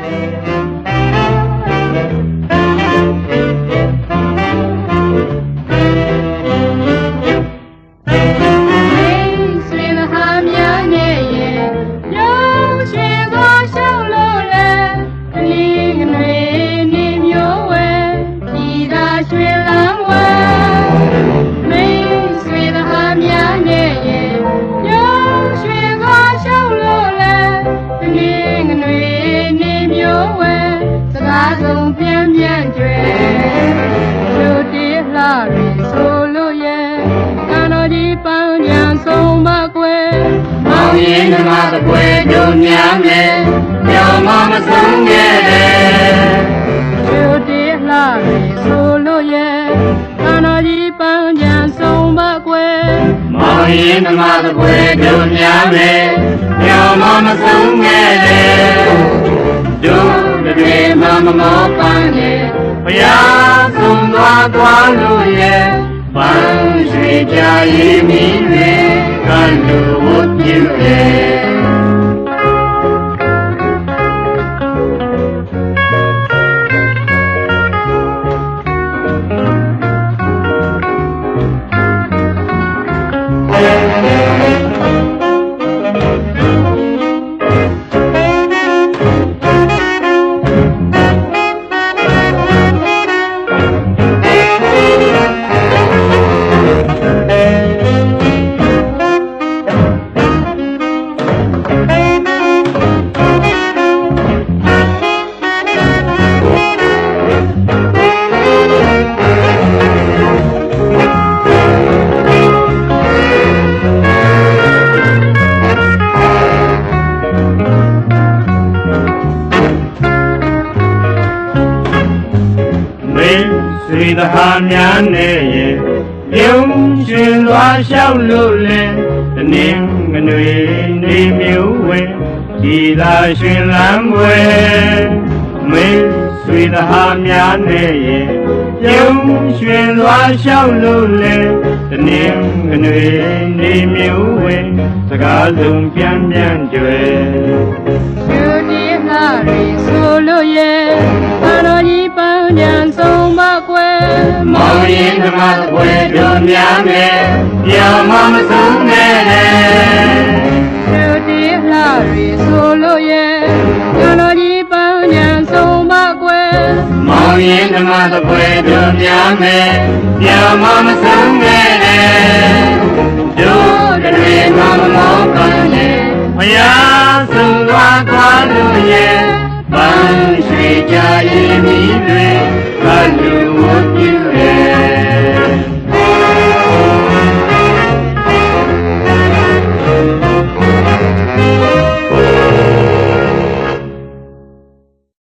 ဆွေ ဆုံးပြန်ပြန်ကြွယ်တို့တေးလှရီဆိုလို့ရဲ့ကံတော်ကြီးပန်းကြံဆုံးပါကွယ်မောင်ရင်ဓမ္မသပွဲတို့များမယ်ပြောင်းမမဆုံးခဲ့တယ်တို့တေးလှရီဆိုလို့ရဲ့ကံတော်ကြီးပန်းကြံဆုံးပါကွယ်မောင်ရင်ဓမ္မသပွဲတို့များမယ်ပြောင်းမမဆုံးခဲ့တယ်တို့တွေ မမမောပန်းနဲ့ဘုရားဆုံးသွားသွားလို့ရဲ့ပန်းရွှေကြရည်မီတွေကံလူဝတ်ပြုတယ် ဆွေသဟာများနဲ့ရဲ့ပြုံးရွှင်သွားလျှောက်လို့လဲတနင်းငနွေနေမျိုးဝင်ဒီသာရွှင်လန်းွယ်မေဆွေသဟာများနဲ့ရဲ့ပြုံးရွှင်သွားလျှောက်လို့လဲတနင်းငနွေနေမျိုးဝင်စကားလုံးပြန်ပြန်ကြွယ်တို့တေးလှရီဆိုလို့ရဲ့ မောင်ရင်ဓမ္မသွေတို့များနဲ့ပြောင်းမမဆုံးနဲ့သူတိလှရီဆိုလို့ရဲ့ကျွန်တော်ကြီးပန်းညာဆုံးမကွယ်မောင်ရင်ဓမ္မသွေတို့များနဲ့ပြောင်းမမဆုံးနဲ့တို့တွေမမောကံနဲ့ဘုရားဆုံးသွားသွားလို့ရဲ့ပန်းရွှေကြရင်မိတွေကလူ